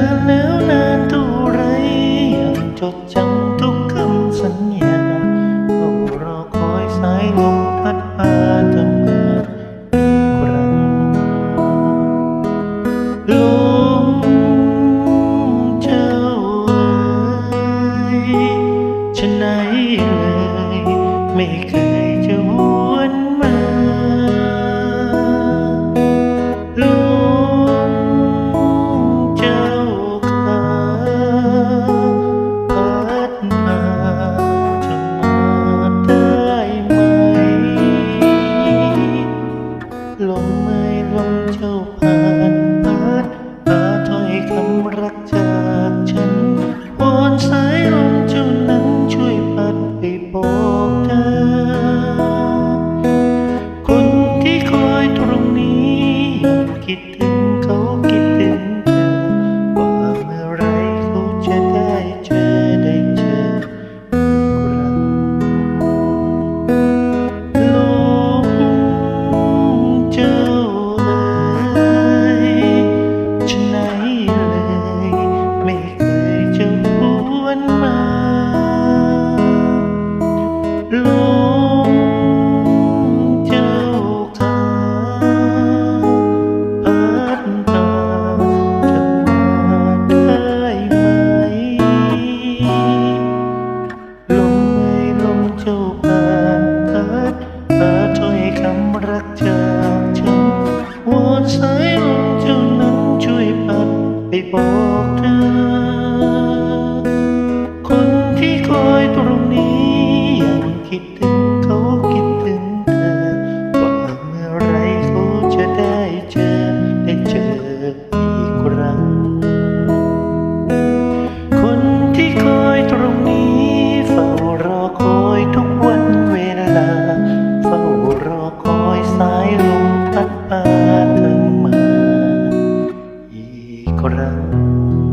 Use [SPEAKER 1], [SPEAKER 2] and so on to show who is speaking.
[SPEAKER 1] านแล้วนานเท่าไรยังจดจำทุกคำสัญญาต้องรอคอยสายลมพัดพาเธอมาอีกครั้งลมเจ้าเอ๋ฉันไหนเลยไม่เคย คิด จากฉันวอนสายลมเท่านั้นช่วยพัดไปบอก corral.